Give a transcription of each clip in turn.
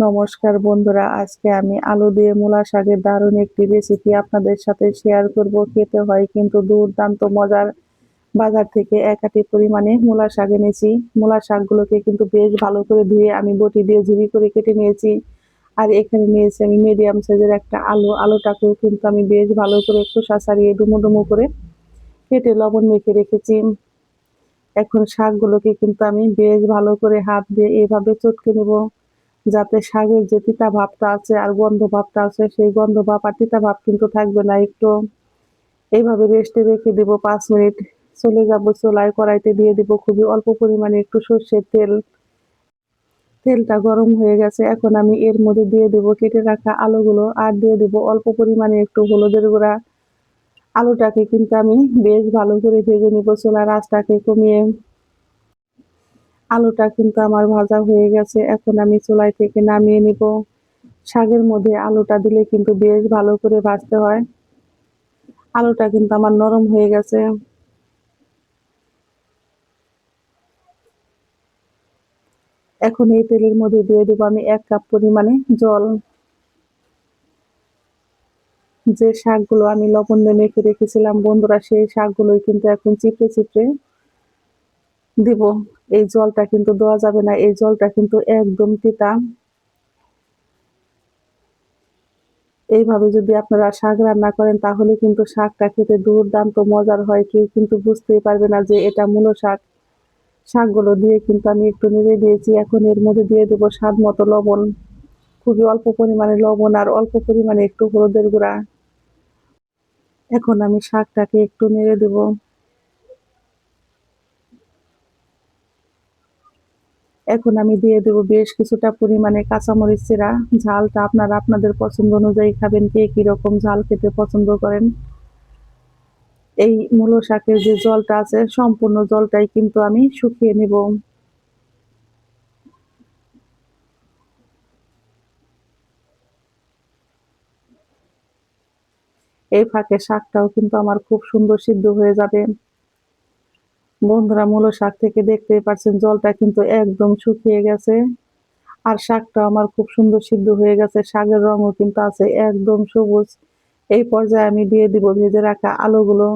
নমস্কার বন্ধুরা, আজকে আমি আলু দিয়ে মূলা শাকের দারুণ একটি রেসিপি আপনাদের সাথে শেয়ার করব। খেতে হয় কিন্তু দুর্দান্ত মজার। বাজার থেকে একাটি পরিমাণে মূলা শাক এনেছি। মূলা শাকগুলোকে কিন্তু বেশ ভালো করে ধুয়ে আমি বটি দিয়ে ঝুড়ি করে কেটে নিয়েছি। আর এখানে নিয়েছি আমি মিডিয়াম সাইজের একটা আলু। আলুটাকেও কিন্তু আমি বেশ ভালো করে খোসা ছাড়িয়ে ডুমো ডুমো করে কেটে লবণ মেখে রেখেছি। এখন শাকগুলোকে কিন্তু আমি বেশ ভালো করে হাত দিয়ে এভাবে চটকে নেব। যাতে শাকের যে তিতা ভাবটা আছে আর গন্ধ ভাবটা আছে, সেই গন্ধ ভাব আর তিতা ভাব কিন্তু থাকবে না। একটু এইভাবে রেস্টে রেখে দিব পাঁচ মিনিট। চলে যাব চোলায় কড়াইতে দিয়ে দিব খুবই অল্প পরিমাণে একটু সর্ষের তেল। তেলটা গরম হয়ে গেছে, এখন আমি এর মধ্যে দিয়ে দেব কেটে রাখা আলুগুলো আর দিয়ে দেব অল্প পরিমাণে একটু হলুদের গুঁড়া। আলুটাকে কিন্তু আমি বেশ ভালো করে ভেজে নিব, চোলার আঁচটাকে কমিয়ে আলুটা কিন্তু আমার ভাজা হয়ে গেছে। এখন আমি চুলাই থেকে নামিয়ে নিব। শাকের মধ্যে আলুটা দিলে কিন্তু বেশ ভালো করে ভাজতে হয়। আলুটা কিন্তু আমার নরম হয়ে গেছে। এখন এই তেলের মধ্যে দিয়ে দেবো আমি এক কাপ পরিমাণে জল। যে শাকগুলো আমি লবণ মেখে রেখেছিলাম, বন্ধুরা সেই শাকগুলোই কিন্তু এখন চিপড়ে চিপড়ে দিব। এই জলটা কিন্তু দেওয়া যাবে না, এই জলটা কিন্তু একদম তিতা। এইভাবে যদি আপনারা শাক রান্না করেন, তাহলে কিন্তু শাকটা খেতে দুর্দান্ত মজার হয়। কেউ কিন্তু বুঝতেই পারবে না যে এটা মূলো শাক। শাকগুলো দিয়ে কিন্তু আমি একটু নেড়ে দিয়েছি, এখন এর মধ্যে দিয়ে দেবো স্বাদ মতো লবণ। খুবই অল্প পরিমাণে লবণ আর অল্প পরিমাণে একটু হলুদের গুঁড়া। এখন আমি শাকটাকে একটু নেড়ে দেবো। এখন আমি দিয়ে দেব বেশ কিছুটা পরিমাণে কাঁচামরিচ চিরা ঝালটা আপনারা আপনাদের পছন্দ অনুযায়ী খাবেন, কে কীরকম ঝাল খেতে পছন্দ করেন। এই মূলো শাকের যে জলটা আছে, সম্পূর্ণ জলটাই কিন্তু আমি শুকিয়ে নিব। এই ফাঁকে শাকটাও কিন্তু আমার খুব সুন্দর সিদ্ধ হয়ে যাবে। বন্ধুরা, মূলো শাক থেকে দেখতেই পাচ্ছেন জলটা কিন্তু একদম শুকিয়ে গেছে। আর শাকটা আমার খুব সুন্দর সিদ্ধ হয়ে গেছে। শাকের রঙও কিন্তু আছে একদম সবুজ। এই পর্যায়ে আমি দিয়ে দিব ভেজে রাখা আলুগুলো।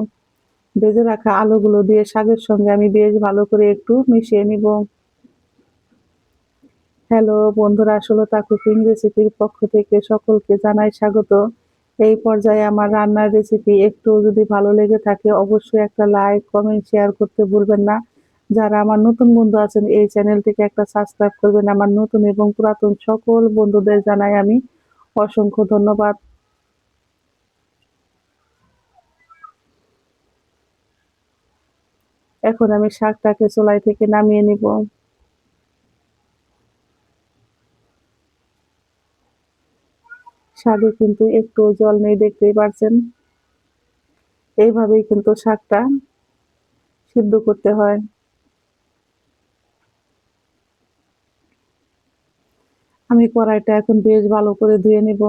ভেজে রাখা আলুগুলো দিয়ে শাকের সঙ্গে আমি বেশ ভালো করে একটু মিশিয়ে নিব। হ্যালো বন্ধুরা, আসলে কুকিং রেসিপির পক্ষ থেকে সকলকে জানাই স্বাগত। এই পর্যায়ে আমার রান্নার রেসিপি একটু যদি ভালো লেগে থাকে, অবশ্যই একটা লাইক কমেন্ট শেয়ার করতে ভুলবেন না। যারা আমার নতুন বন্ধু আছেন, এই চ্যানেলটিকে একটা সাবস্ক্রাইব করবেন। আমার নতুন এবং পুরাতন সকল বন্ধুদের জানাই আমি অসংখ্য ধন্যবাদ। এখন আমি শাকটাকে চোলাই থেকে নামিয়ে নিব। শাকে কিন্তু একটু জল নেই দেখতেই পারছেন। এইভাবেই কিন্তু শাকটা সিদ্ধ করতে হয়। আমি কড়াইটা এখন বেশ ভালো করে ধুয়ে নিব।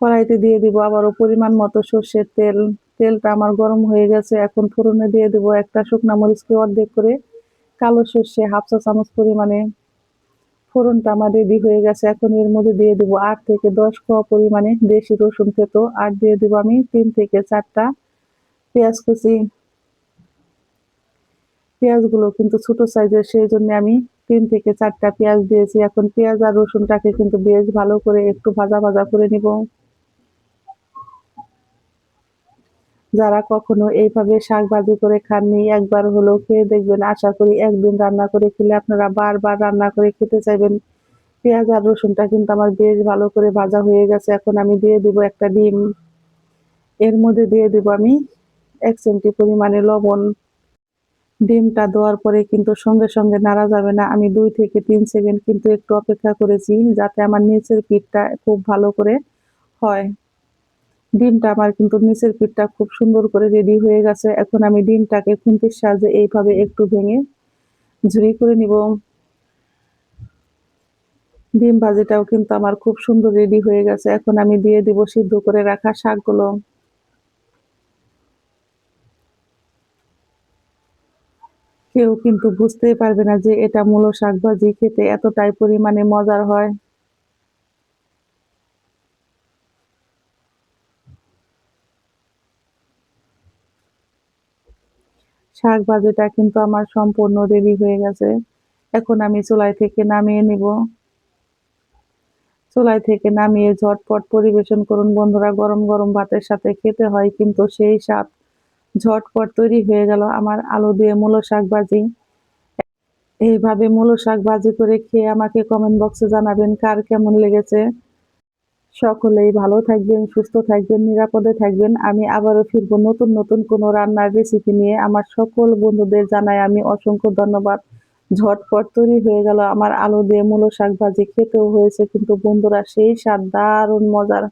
কড়াইতে দিয়ে দিব আবারও পরিমাণ মতো সর্ষের তেল। তেলটা আমার গরম হয়ে গেছে, এখন ফোড়নে দিয়ে দেবো একটা শুকনা মরিচকে অর্ধেক করে কালো সর্ষে হাফ চা চামচ পরিমাণে। ফোড়নটা আমার রেডি হয়ে গেছে। এখন এর মধ্যে দিয়ে দেবো আট থেকে দশ কোয়া পরিমাণে দেশি রসুন খেতো আর দিয়ে দেবো আমি তিন থেকে চারটা পেঁয়াজ কুচি। পেঁয়াজগুলো কিন্তু ছোট সাইজের, সেই জন্য আমি তিন থেকে চারটা পেঁয়াজ দিয়েছি। এখন পেঁয়াজ আর রসুনটাকে কিন্তু বেশ ভালো করে একটু ভাজা ভাজা করে নিব। যারা কখনো এইভাবে শাক ভাজি করে খাননি, একবার হলেও খেয়ে দেখবেন, আশা করি একদিন রান্না করে খেলে আপনারা বারবার রান্না করে খেতে চাইবেন। পেঁয়াজ আর রসুনটা কিন্তু আমার বেশ ভালো করে ভাজা হয়ে গেছে, এখন আমি দিয়ে দিব একটা ডিম। এর মধ্যে দিয়ে দিব আমি এক চিমটি পরিমাণে লবণ। ডিমটা দেওয়ার পরে কিন্তু সঙ্গে সঙ্গে নাড়া যাবে না, আমি দুই থেকে তিন সেকেন্ড কিন্তু একটু অপেক্ষা করেছি যাতে আমার নিচের পিঠটা খুব ভালো করে হয়। ডিমটা আমার কিন্তু নিচের পিঠটা খুব সুন্দর করে রেডি হয়ে গেছে। এখন আমি ডিমটাকে খুন্তির সাহায্যে এইভাবে একটু ভেঙে ঝুড়ি করে নিব। ডিম ভাজিটাও কিন্তু আমার খুব সুন্দর রেডি হয়ে গেছে। এখন আমি দিয়ে দিব সিদ্ধ করে রাখা শাকগুলো। কেউ কিন্তু বুঝতেই পারবে না যে এটা মূল শাক ভাজি খেতে এতটাই পরিমাণে মজার হয়। শাক ভাজিটা কিন্তু আমার সম্পূর্ণ রেডি হয়ে গেছে। এখন আমি চুলাই থেকে নামিয়ে নিব। চুলাই থেকে নামিয়ে ঝটপট পরিবেশন করুন বন্ধুরা। গরম গরম ভাতের সাথে খেতে হয় কিন্তু সেই স্বাদ ঝটপট তৈরি হয়ে গেল আমার আলু দিয়ে মূলো শাক ভাজি। এইভাবে মূলো শাক ভাজি করে খেয়ে আমাকে কমেন্ট বক্সে জানাবেন কার কেমন লেগেছে। সকলেই ভালো থাকবেন, সুস্থ থাকবেন, নিরাপদে থাকবেন। আমি আবারও ফিরবো নতুন নতুন কোনো রান্নার রেসিপি নিয়ে। আমার সকল বন্ধুদের জানাই আমি অসংখ্য ধন্যবাদ। ঝটপট তৈরি হয়ে গেল আমার আলু দিয়ে মূলো শাক ভাজি। খেতেও হয়েছে কিন্তু বন্ধুরা সেই স্বাদ দারুণ মজার।